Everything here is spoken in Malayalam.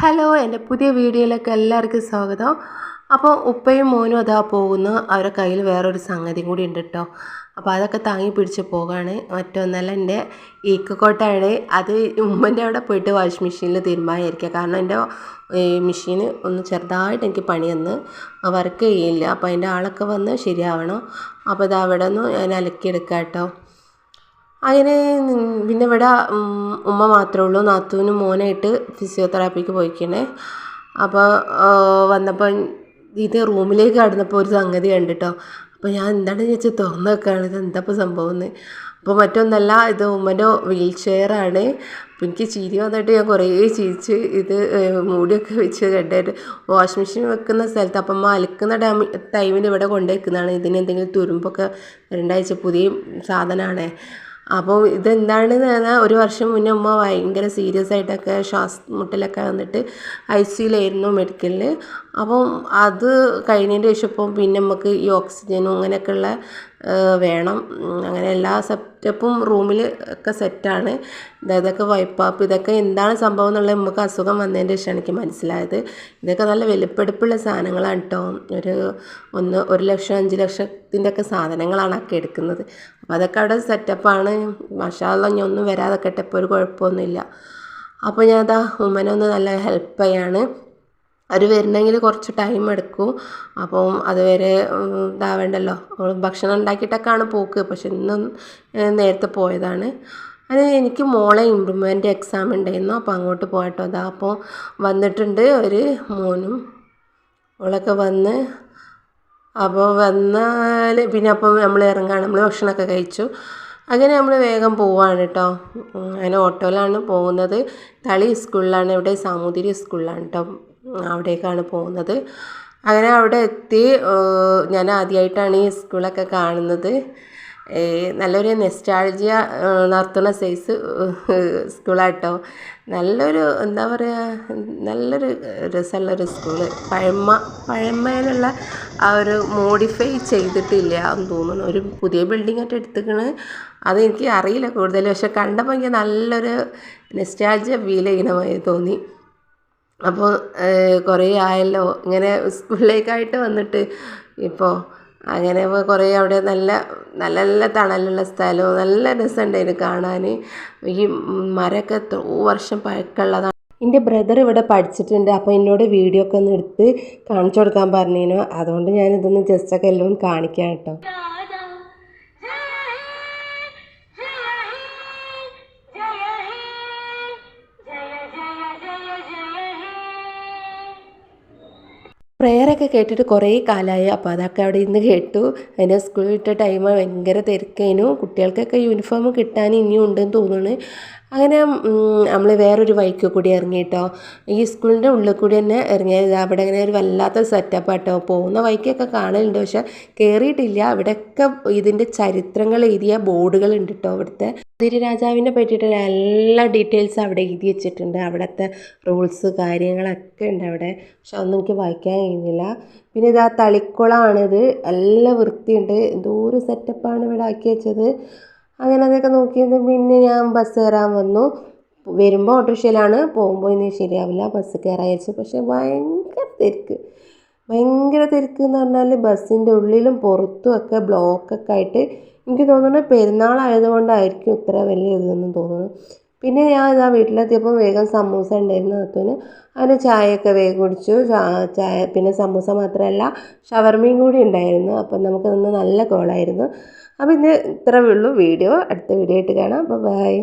ഹലോ എന്റെ പുതിയ വീഡിയോയിലേക്ക് എല്ലാവർക്കും സ്വാഗതം. അപ്പോൾ ഉപ്പയും മോനും അതാ പോകുന്നു. അവരുടെ കയ്യിൽ വേറൊരു സംഗതി കൂടി ഉണ്ട് കേട്ടോ. അപ്പോൾ അതൊക്കെ താങ്ങി പിടിച്ച് പോകാണ്. മറ്റൊന്നല്ല എന്റെ ഈക്കക്കോട്ടാണ്. അത് ഉമ്മന്റെ അവിടെ പോയിട്ട് വാഷിംഗ് മെഷീനിൽ തീരുമാനമായിരിക്കുക. കാരണം എന്റെ മെഷീൻ ഒന്ന് ചെറുതായിട്ട് എനിക്ക് പണി വർക്ക് ചെയ്യില്ല. അപ്പോൾ അതിന്റെ ആളൊക്കെ വന്ന് ശരിയാവണം. അപ്പോൾ ഇത് അവിടെ നിന്ന് ഞാൻ അലക്കിയെടുക്കാം കേട്ടോ. അങ്ങനെ പിന്നെ ഇവിടെ ഉമ്മ മാത്രമേ ഉള്ളൂ. നാത്തൂനും മോനായിട്ട് ഫിസിയോതെറാപ്പിക്ക് പോയിക്കണേ. അപ്പോൾ വന്നപ്പോൾ ഇത് റൂമിലേക്ക് കടന്നപ്പോൾ ഒരു സംഗതി കണ്ടിട്ടോ. അപ്പോൾ ഞാൻ എന്താണ് ചോദിച്ചാൽ തുറന്ന് വെക്കുകയാണ് ഇത് എന്താ സംഭവം എന്ന് അപ്പോൾ മറ്റൊന്നല്ല ഇത് ഉമ്മന്റെ വീൽ ചെയറാണ് അപ്പോൾ എനിക്ക് ചിരി വന്നിട്ട് ഞാൻ കുറേ ചിരിച്ച് ഇത് മൂടിയൊക്കെ വെച്ച് കണ്ടിട്ട് വാഷിംഗ് മെഷീൻ വെക്കുന്ന സ്ഥലത്ത് അപ്പം അലക്കുന്ന ടൈം ടൈമിൽ ഇവിടെ കൊണ്ടുവയ്ക്കുന്നതാണ് ഇതിന് എന്തെങ്കിലും തുരുമ്പൊക്കെ രണ്ടാഴ്ച പുതിയ സാധനമാണ് അപ്പോൾ ഇതെന്താണെന്ന് പറഞ്ഞാൽ ഒരു വർഷം മുന്നേ ഉമ്മ ഭയങ്കര സീരിയസ് ആയിട്ടൊക്കെ ശ്വാസമുട്ടലൊക്കെ വന്നിട്ട് ഐ സിയിലായിരുന്നു മെഡിക്കലിൽ അപ്പം അത് കഴിഞ്ഞതിന്റെ ശേഷം ഇപ്പം പിന്നെ നമുക്ക് ഈ ഓക്സിജനും അങ്ങനെയൊക്കെയുള്ള വേണം. അങ്ങനെ എല്ലാ സെറ്റപ്പും റൂമിൽ ഒക്കെ സെറ്റാണ്. ഇതൊക്കെ വൈപ്പാപ്പ് ഇതൊക്കെ എന്താണ് സംഭവം എന്നുള്ളത് നമുക്ക് അസുഖം വന്നതിന്റെ ശേഷമാണ് എനിക്ക് മനസ്സിലായത്. ഇതൊക്കെ നല്ല വലിപ്പെടുപ്പുള്ള സാധനങ്ങളാണ് കേട്ടോ ഒരു ഒന്ന് ഒരു ലക്ഷം അഞ്ച് ലക്ഷത്തിന്റെ ഒക്കെ സാധനങ്ങളാണ് ഒക്കെ എടുക്കുന്നത്. അപ്പോൾ അതൊക്കെ അവിടെ സെറ്റപ്പാണ് മഷാല ഞാൻ ഒന്നും വരാതെ ഇപ്പോൾ ഒരു കുഴപ്പമൊന്നുമില്ല. അപ്പോൾ ഞാൻ അതാ ഉമ്മനൊന്ന് നല്ല ഹെൽപ്പ് ചെയ്യാണ്. അവർ വരണമെങ്കിൽ കുറച്ച് ടൈം എടുക്കും. അപ്പം അതുവരെ ഇതാവേണ്ടല്ലോ ഭക്ഷണം ഉണ്ടാക്കിയിട്ടൊക്കെയാണ് പോക്ക്. പക്ഷെ ഇന്നും നേരത്തെ പോയതാണ്. അത് എനിക്ക് മോളെ ഇമ്പ്രൂവ്മെന്റ് എക്സാം ഉണ്ടായിരുന്നു. അപ്പോൾ അങ്ങോട്ട് പോയിട്ടോ. അതാ അപ്പോൾ വന്നിട്ടുണ്ട് ഒരു മോനും. മോളൊക്കെ വന്ന് അപ്പോൾ വന്നാൽ പിന്നെ അപ്പം നമ്മൾ ഇറങ്ങാണ്. നമ്മൾ ഭക്ഷണമൊക്കെ കഴിച്ചു. അങ്ങനെ നമ്മൾ വേഗം പോവാണ് കേട്ടോ അങ്ങനെ ഓട്ടോയിലാണ് പോകുന്നത്. തളി സ്കൂളിലാണ് ഇവിടെ സാമൂതിരി സ്കൂളിലാണ് കേട്ടോ അവിടേക്കാണ് പോകുന്നത്. അങ്ങനെ അവിടെ എത്തി ഞാൻ ആദ്യമായിട്ടാണ് ഈ സ്കൂളൊക്കെ കാണുന്നത്. നല്ലൊരു നെസ്റ്റാൾജിയ നടത്തുന്ന സൈസ് സ്കൂളാട്ടോ. നല്ലൊരു എന്താ പറയുക നല്ലൊരു രസമുള്ളൊരു സ്കൂൾ. പഴമ പഴമയിലുള്ള ആ ഒരു മോഡിഫൈ ചെയ്തിട്ടില്ല എന്ന് തോന്നുന്നു. ഒരു പുതിയ ബിൽഡിംഗ് ആയിട്ട് എടുത്തിക്കണ്. അതെനിക്ക് അറിയില്ല കൂടുതൽ പക്ഷെ കണ്ടപ്പോൾ എനിക്ക് നല്ലൊരു നെസ്റ്റാൾജിയ ഫീൽ ചെയ്യണമായി തോന്നി. അപ്പോൾ കുറേ ആയല്ലോ. ഇങ്ങനെ സ്കൂളിലേക്കായിട്ട് വന്നിട്ട് ഇപ്പോൾ അങ്ങനെ കുറേ അവിടെ നല്ല നല്ല നല്ല തണലുള്ള സ്ഥലവും നല്ല രസമുണ്ടായിരുന്നു കാണാൻ ഈ മരമൊക്കെ എത്രയോ വർഷം പഴക്കമുള്ളതാണ് എന്റെ ബ്രദർ ഇവിടെ പഠിച്ചിട്ടുണ്ട്. അപ്പോൾ എന്നോട് വീഡിയോ ഒക്കെ ഒന്ന് എടുത്ത് കാണിച്ചു കൊടുക്കാൻ പറഞ്ഞിരുന്നു അതുകൊണ്ട് ഞാനിതൊന്ന് ജസ്റ്റൊക്കെ എല്ലാം കാണിക്കാം കേട്ടോ. പ്രെയറൊക്കെ കേട്ടിട്ട് കുറേ കാലമായി അപ്പോൾ അതൊക്കെ അവിടെ ഇന്ന് കേട്ടു. അതിന്റെ സ്കൂളിൽ വിട്ട ടൈം ഭയങ്കര തിരക്കേനു കുട്ടികൾക്കൊക്കെ യൂണിഫോം കിട്ടാൻ ഇനിയും ഉണ്ടെന്ന് തോന്നുന്നു. അങ്ങനെ നമ്മൾ വേറൊരു വഴിക്ക് കൂടി ഇറങ്ങിയിട്ടോ ഈ സ്കൂളിന്റെ ഉള്ളിൽ കൂടി തന്നെ ഇറങ്ങിയത് അവിടെ ഇങ്ങനെ ഒരു വല്ലാത്ത സെറ്റപ്പ് ആട്ടോ. പോകുന്ന വഴിക്കൊക്കെ കാണലുണ്ട് പക്ഷെ കയറിയിട്ടില്ല അവിടെയൊക്കെ ഇതിന്റെ ചരിത്രങ്ങൾ എഴുതിയ ബോർഡുകൾ ഉണ്ട് കേട്ടോ അവിടുത്തെ. കുതിരി രാജാവിനെ പറ്റിയിട്ടുള്ള എല്ലാ ഡീറ്റെയിൽസും അവിടെ എഴുതി വെച്ചിട്ടുണ്ട്. അവിടുത്തെ റൂൾസ് കാര്യങ്ങളൊക്കെ ഉണ്ട് അവിടെ. പക്ഷെ ഒന്നും എനിക്ക് വായിക്കാൻ കഴിയുന്നില്ല. പിന്നെ ഇതാ തളിക്കുളമാണിത്. നല്ല വൃത്തിയുണ്ട്. എന്തോ ഒരു സെറ്റപ്പാണ് ഇവിടെ ആക്കി വെച്ചത്. അങ്ങനെ അതൊക്കെ നോക്കിയത് പിന്നെ ഞാൻ ബസ് കയറാൻ വന്നു. വരുമ്പോൾ ഓട്ടോറിക്ഷയിലാണ്. പോകുമ്പോൾ ഇനി ശരിയാവില്ല. ബസ് കയറാൻ വെച്ചു പക്ഷേ ഭയങ്കര തിരക്ക്. ഭയങ്കര തിരക്ക് എന്ന് പറഞ്ഞാൽ ബസ്സിന്റെ ഉള്ളിലും പുറത്തും ഒക്കെ ബ്ലോക്കൊക്കെ ആയിട്ട് എനിക്ക് തോന്നുന്നു പെരുന്നാളായതുകൊണ്ടായിരിക്കും ഇത്ര വലിയ ഇതെന്ന് തോന്നുന്നു. പിന്നെ ഞാൻ ഇതാ വീട്ടിലെത്തിയപ്പോൾ വേഗം സമൂസ ഉണ്ടായിരുന്നു അകത്തുനിന്ന്. അതിന് ചായയൊക്കെ വേഗം കുടിച്ചു. ചായ പിന്നെ സമൂസ മാത്രമല്ല ഷവർമയും കൂടി ഉണ്ടായിരുന്നു. അപ്പം നമുക്ക് നിന്ന് നല്ല കോളായിരുന്നു. അപ്പോൾ ഇന്ന് ഇത്രയേ ഉള്ളൂ. വീഡിയോ അടുത്ത വീഡിയോ ആയിട്ട് കാണാം. ബൈ